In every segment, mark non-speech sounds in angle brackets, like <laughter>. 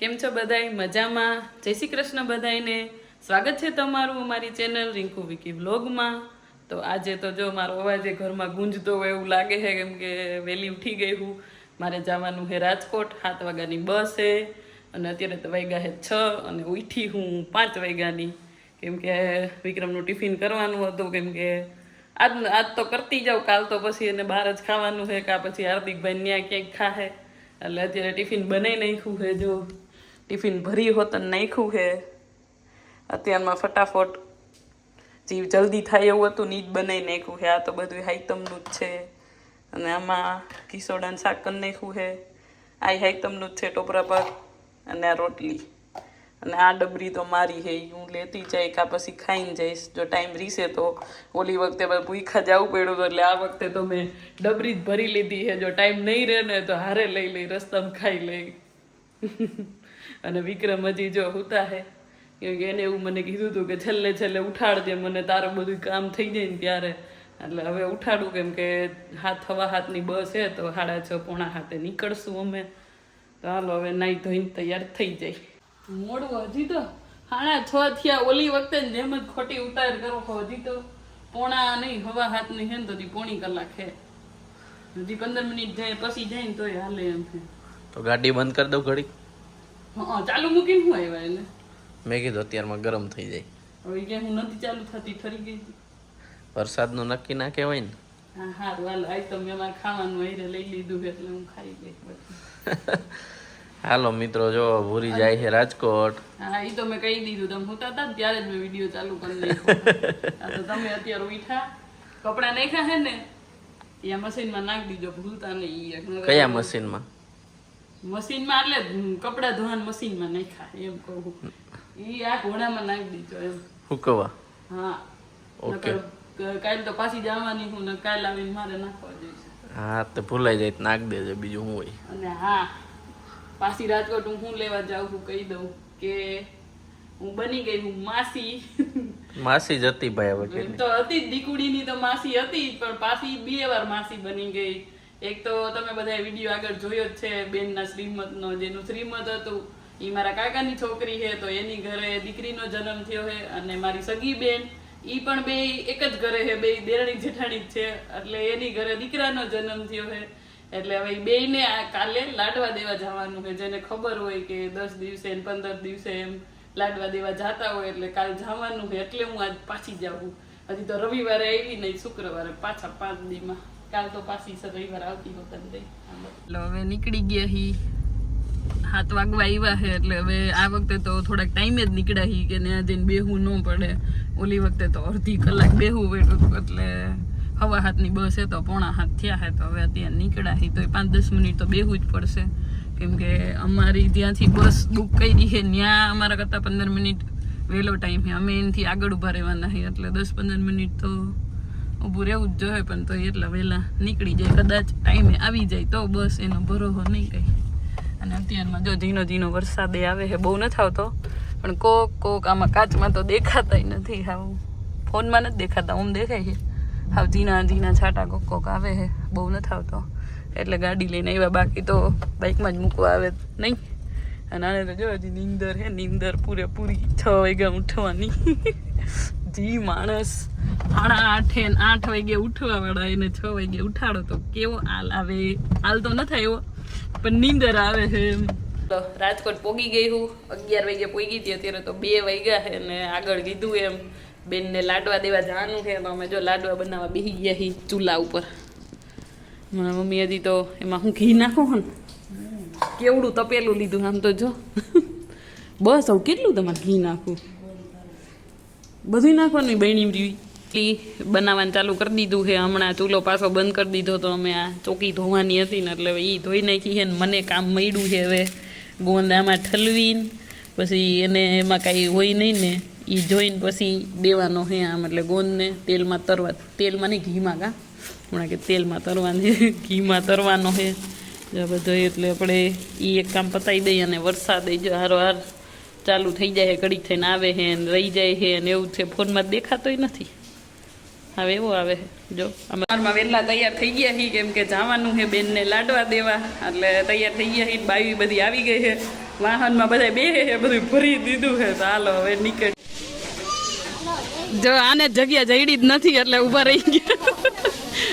કેમ છો બધાય? મજામાં? જય શ્રી કૃષ્ણ બધાયને. સ્વાગત છે તમારું અમારી ચેનલ રિંકુ વિકી વ્લોગમાં. તો આજે તો જો મારો અવાજ ઘરમાં ગુંજતો હોય એવું લાગે છે, કેમ કે વહેલી ઉઠી ગઈ હું. મારે જવાનું છે રાજકોટ, સાત વાગ્યાની બસ છે. અને અત્યારે તો વાગ્યા છે છ અને ઉઠી હું પાંચ વાગ્યાની. કેમ કે વિક્રમનું ટિફિન કરવાનું હતું, કેમ કે આજ આજ તો કરતી જાઉં, કાલ તો પછી એને બહાર જ ખાવાનું છે, કાં પછી હાર્દિકભાઈ ત્યાં ક્યાંક ખાહે. એટલે અત્યારે ટિફિન બનાવી નાખ્યું છે, જો. ટિફિન ભરી હોત અને નાખ્યું છે અત્યારમાં ફટાફટ જે જલ્દી થાય એવું હતું, ને જ બનાવી નાખ્યું છે આ તો બધું હાઈતમનું જ છે. અને આમાં કિસોડાનું શાક કરી નાખ્યું છે આ હાઈતમનું જ છે ટોપરા પર અને આ રોટલી. અને આ ડબરી તો મારી છે હું લેતી જાય કાં પછી ખાઈને જઈશ. જો ટાઈમ રીશે તો ઓલી વખતે ભૂખા જવું પડ્યું હતું એટલે આ વખતે તો મેં ડબરી જ ભરી લીધી છે જો ટાઈમ નહીં રહે ને તો હારે લઈ લઈ, રસ્તામાં ખાઈ લઈ. અને વિક્રમ હજી જો હુતા હે કે એને એવું મને કીધું હતું કે છેલ્લે છેલ્લે ઉઠાડજે, મને તારું બધું કામ થઈ જાય ને ત્યારે. એટલે હવે ઉઠાડું કેમ કે હાથ હવા હાથની બસ છે તો સાડા છ પોણા હાથે નીકળશું અમે. તો હાલો હવે નાઈ ધોઈને તૈયાર થઈ જાય. મોડું હજી તો સાડા છ થયા ઓલી વખતે જેમ જ ખોટી ઉતાર કરો હજી તો પોણા નહીં, હવા હાથની છે ને તો પોણી કલાક હે. હજી પંદર મિનિટ જાય, પછી જાય ને તોય હાલે એમ છે. તો ગાડી બંધ કરી દઉં ઘડી હા ચાલુ મૂકીને હું આવ્યા એને? મેં કીધું અત્યારમાં ગરમ થઈ જાય. હવે કે હું નથી ચાલુ થતી ઠરી ગઈ વરસાદ વરસાદનું નક્કી ના કહેવાય ને. હા હારું વાલ આઈ તો મેં અમારે ખાવાનું હારે લઈ લીધું એટલે હું ખાઈ ગઈ <laughs> હાલો મિત્રો જો ભૂરી જાય છે રાજકોટ. હા એ તો મેં કહી દીધું તમે હોતા હતા ત્યારે જ મેં વીડિયો ચાલુ કરી દીધો તો તમે અત્યારે ઉઠા કપડાં નાખ્યા હે ને એ મશીનમાં નાખી દીજો ભૂલતા નહીં કયા મશીનમાં? મશીનમાં એટલે કપડાં ધોવાના મશીનમાં નાખ્યા એમ કહું ઈ આ ઘોડામાં નાખી દીધો એમ. હુકવા? હા. ઓકે. કાલ તો પાછી જવાની હું ને કાલ આવીને મારે નાખવા જઈશ. હા તો ભૂલાઈ જાય નાખ દેજે બીજું હું હોય. અને હા પાછી રાજકોટ હું શું લેવા જાઉં છું કહી દઉં કે હું બની ગઈ હું માસી. માસી જ હતી ભાઈ હવે તો હતી જ દીકુડીની તો માસી હતી પણ પાછી બે વાર માસી બની ગઈ. એક તો તમે બધા વીડિયો આગળ જોયો જ છે, બેનના શ્રીમતનો, જેનું શ્રીમત હતું એ મારા કાકાની છોકરી છે, તો એની ઘરે દીકરીનો જન્મ થયો છે અને મારી સગી બેન, ઈ પણ બે, એક જ ઘરે છે, બે દેરણી જેઠાણી જ છે, એટલે એની ઘરે દીકરાનો જન્મ થયો છે. એટલે હવે બે બેયને કાલે લાડવા દેવા જવાનું છે, જેને ખબર હોય કે દસ દિવસે પંદર દિવસે એમ લાડવા દેવા જતા હોય, એટલે કાલ જવાનું છે, એટલે હું આજ પાછી જાઉં. હજી તો રવિવારે આવી નહીં, શુક્રવારે પાછા પાંચ દીમાં. કાલ તો પાછી સગડી ભરાવતી વખત એટલે હવે નીકળી ગયા હી. હાથ વાગવા આવ્યા છે એટલે હવે આ વખતે તો થોડાક ટાઈમે જ નીકળ્યા હી કે ત્યાં જઈને બેહવું ન પડે. ઓલી વખતે તો અડધી કલાક બેહવું બેઠું હતું એટલે હવા હાથની બસ હે તો પોણા હાથ થયા છે તો હવે અત્યારે નીકળ્યા હી. તો પાંચ દસ મિનિટ તો બેહવું જ પડશે. કેમ કે અમારી ત્યાંથી બસ બુક કરી છે ત્યાં અમારા કરતાં પંદર મિનિટ વહેલો ટાઈમ છે અમે એનાથી આગળ ઊભા રહેવાના છીએ એટલે દસ પંદર મિનિટ તો ઊભું રહેવું જ જોઈએ, પણ તો એટલા વહેલા નીકળી જાય. કદાચ ટાઈમે આવી જાય તો બસ એનો ભરોસો નહીં કંઈ અને અત્યારમાં જો ઝીણો ઝીણો વરસાદ આવે છે, બહુ નથી આવતો. પણ કોક કોક આમાં કાચમાં તો દેખાતાય નથી. હાવ ફોનમાં નથી દેખાતા આમ દેખાય છે. હાવ ઝીણા ઝીણા છાંટા કોક કોક આવે છે, બહુ નથી આવતો. એટલે ગાડી લઈને આવ્યા, બાકી તો બાઇકમાં જ મૂકવા આવે નહીં. અને આને તો જો હજી નીંદર હે નીંદર પૂરેપૂરી છ વાગ્યા ઉઠવાની. જી માણસ. સાડા આઠે આઠ વાગે ઉઠવા વાળા એને છ વાગે ઉઠાડો તો કેવો હાલ આવે? હાલ તો ન થાય એવો પણ નીંદર આવે છે એમ. રાજકોટ પોગી ગઈ હું. અગિયાર વાગે પોગી હતી, અત્યારે તો બે વાગ્યા છે ને આગળ કીધું એમ. બેનને લાડવા દેવા જવાનું છે, તો અમે જો લાડવા બનાવવા બેસી ગયા હી ચૂલા ઉપર. મારા મમ્મી હજી તો એમાં હું ઘી નાખું ને. કેવડું તપેલું લીધું આમ તો જો. બસ હવે કેટલું તમારે ઘી નાખવું? બધું નાખવાનું બહેણી રહ્યું બનાવવાનું ચાલુ કરી દીધું છે. હમણાં ચૂલો પાછો બંધ કરી દીધો તો અમે આ ચોકી ધોવાની હતી ને એટલે એ ધોઈ નાખી છે ને મને કામ મળ્યું છે હવે. ગોંદ આમાં ઠલવીને, પછી એને એમાં કાંઈ હોય નહીં ને એ જોઈને પછી દેવાનો છે આમ. એટલે ગોંદને તેલમાં તરવા, તેલમાં નહીં, ઘીમાં કા? હમણાં કે તેલમાં તરવાની <laughs> ઘીમાં તરવાનો છે. બધો એટલે આપણે એ એક કામ પતાવી દઈએ અને વરસાદ જો હારો હાર ચાલુ થઈ જાય ઘડીક થઈને આવે છે ને રહી જાય છે ને એવું છે, ફોનમાં દેખાતોય નથી. હવે એવો આવે છે, જો. અમારમાં વહેલા તૈયાર થઈ ગયા છીએ, કેમ કે જવાનું છે બેનને લાડવા દેવા. એટલે તૈયાર થઈ ગયા છીએ બાવી બધી આવી ગઈ છે. વાહનમાં બધા બે છે, બધું ભરી દીધું છે. ચાલો હવે નીકળ. જો આને જગ્યા જઈડી જ નથી, એટલે ઊભા રહી ગયા.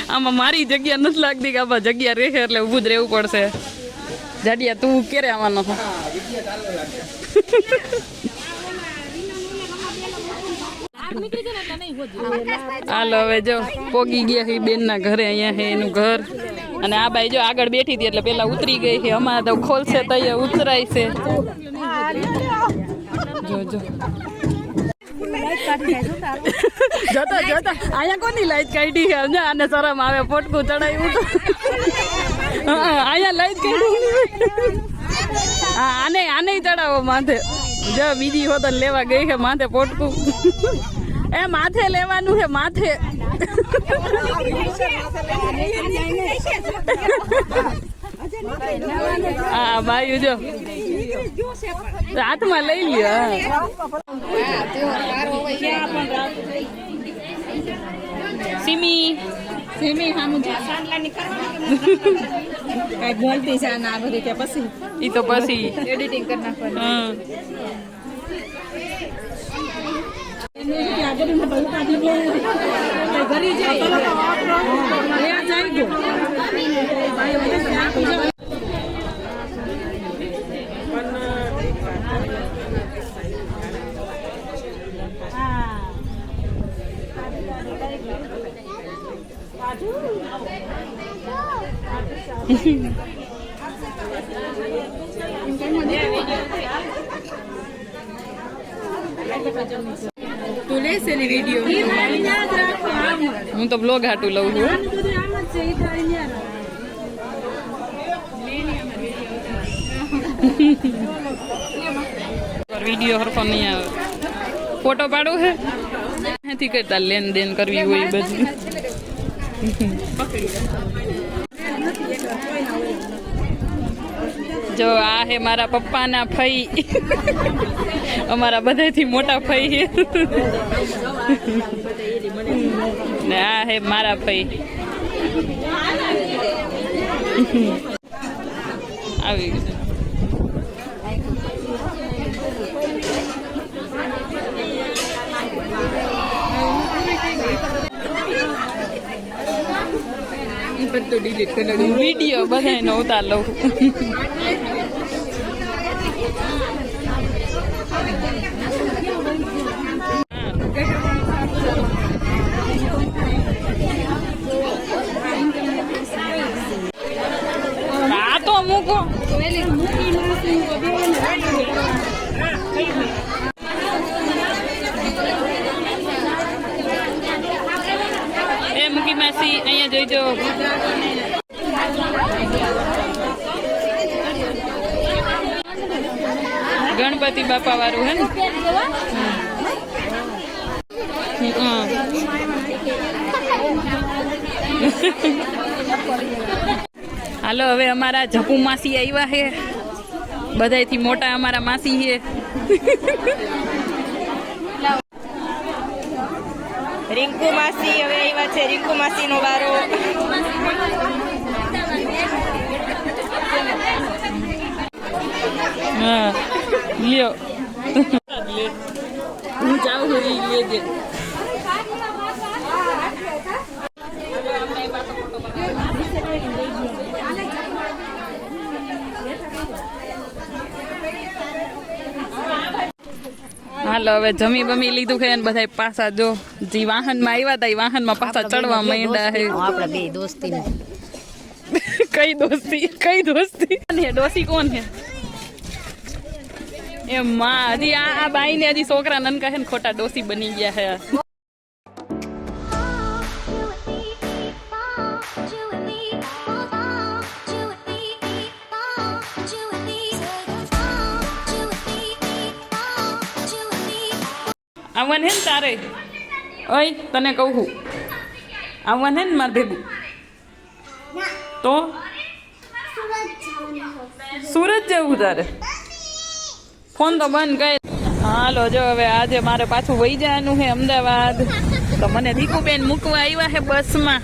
આમાં મારી જગ્યા નથી લાગતી કે આમાં જગ્યા રહે એટલે ઊભું જ રહેવું પડશે. જાડિયા, તું ક્યારે આવવાનો છો? હાલો, હવે જો પોગી ગયા છે બેન ના ઘરે, અહીંયા છે એનું ઘર. અને આ બાઈ જો આગળ બેઠી હતી એટલે પેલા ઉતરી ગઈ છે. અમારે તો ખોલશે તો ઉતરાય છે. જો જો. અહીંયા કોની લાઈટ કાઢી છે? આને શરમ આવે, પોટકું ચડાવ્યું તો અહીંયા લાઈટ કાઢી આને આને ચડાવો માથે. જો બીજી હોતન લેવા ગઈ છે, માથે પોટકું. એ માથે લેવાનું છે, માથે. હા બાયુ જો. હાથમાં લઈ લ્યો સિમી સિમી હામું કઈ બોલતી છે ના બધી કે પછી. ઈ તો પછી. એડિટિંગ કરી નાખવાનું. હા. ઘરી જાય જાય ગયો હું તો બ્લોગ હાટું લઉં છું. વીડિયો હરફો નહીં આવે. ફોટો પાડો હે? નથી કરતા લેન દેન કરવી હોય બધું. જો આ હે મારા પપ્પાના ફઈ અમારા બધાથી મોટા ફઈ છે ને આ હે મારા ફઈ આવી ગયું. બધું ડિલીટ કરી નાખ્યું. વીડિયો બધાનો ઉતાર લઉં આ તો મૂકો એ મૂકી અહીંયા ગણપતિ બાપા વાળું હે ને? હાલો, હવે અમારા જપુ માસી આવ્યા છે બધાથી મોટા અમારા માસી છે રિંકુ માસી હવે આવ્યા છે. રિંકુ માસી નો વારો. હા લ્યો. હું જાઉં છું હાલો હવે જમી બમી લીધું છે અને બધા પાછા જો જે વાહનમાં આવ્યા હતા એ વાહનમાં પાછા ચડવા માંડ્યા છે. આપડે બે દોસ્તી <laughs> કઈ દોસ્તી કઈ દોસ્તી? અને ડોસી કોણ છે? એ માં હજી આ આ બાઈ ને હજી છોકરા નનકા હે ને ખોટા ડોસી બની ગયા હે આવવાનું હે ને તારે? ઓય, તને કહું છું આવવાનું હે ને માર ભેગું. તો? સુરત જવું તારે. ફોન તો બંધ કરી. હાલો, જો હવે આજે મારે પાછું વહી જવાનું છે અમદાવાદ. તો મને દીકુબેન મૂકવા આવ્યા છે બસમાં.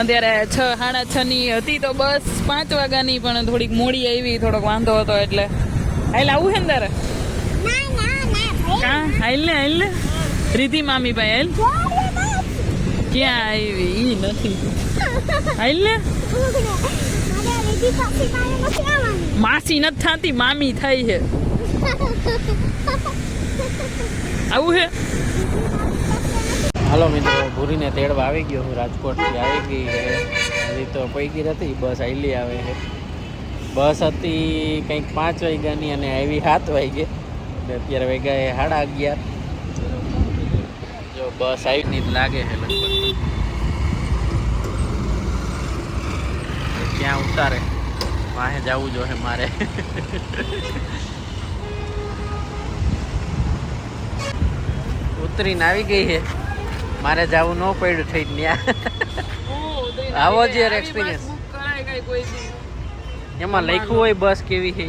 અત્યારે છ, સાડા છ ની હતી તો બસ પાંચ વાગ્યાની પણ થોડીક મોડી આવી, થોડોક વાંધો હતો એટલે. એટલે આવું છે ને તારે? કા હાલ ને હાલ ને. રીતિ મામી ભાઈ, હાલ. ક્યાં આવી? ઈ નથી. હાલ ને. માસી નથી થતી, મામી થાય છે. આવું છે? હાલો મિત્રો, ભૂરીને તેડવા આવી ગયો હું, રાજકોટથી આવી ગઈ હજી તો પૈકી નથી, બસ આઈલી આવે છે. બસ હતી કંઈક પાંચ વાગ્યાની અને આવી સાત વાગે. એટલે અત્યારે વાગ્યા એ સાડા અગિયાર. જો બસ આવી જ લાગે છે લગભગ. ક્યાં ઉતારે? વાહે જવું જોઈએ મારે. ઉતરીને આવી ગઈ છે. મારે જવું ન પડ્યું થઈ ત્યાં આવો જ યાર experience. એમાં લખ્યું હોય બસ કેવી છે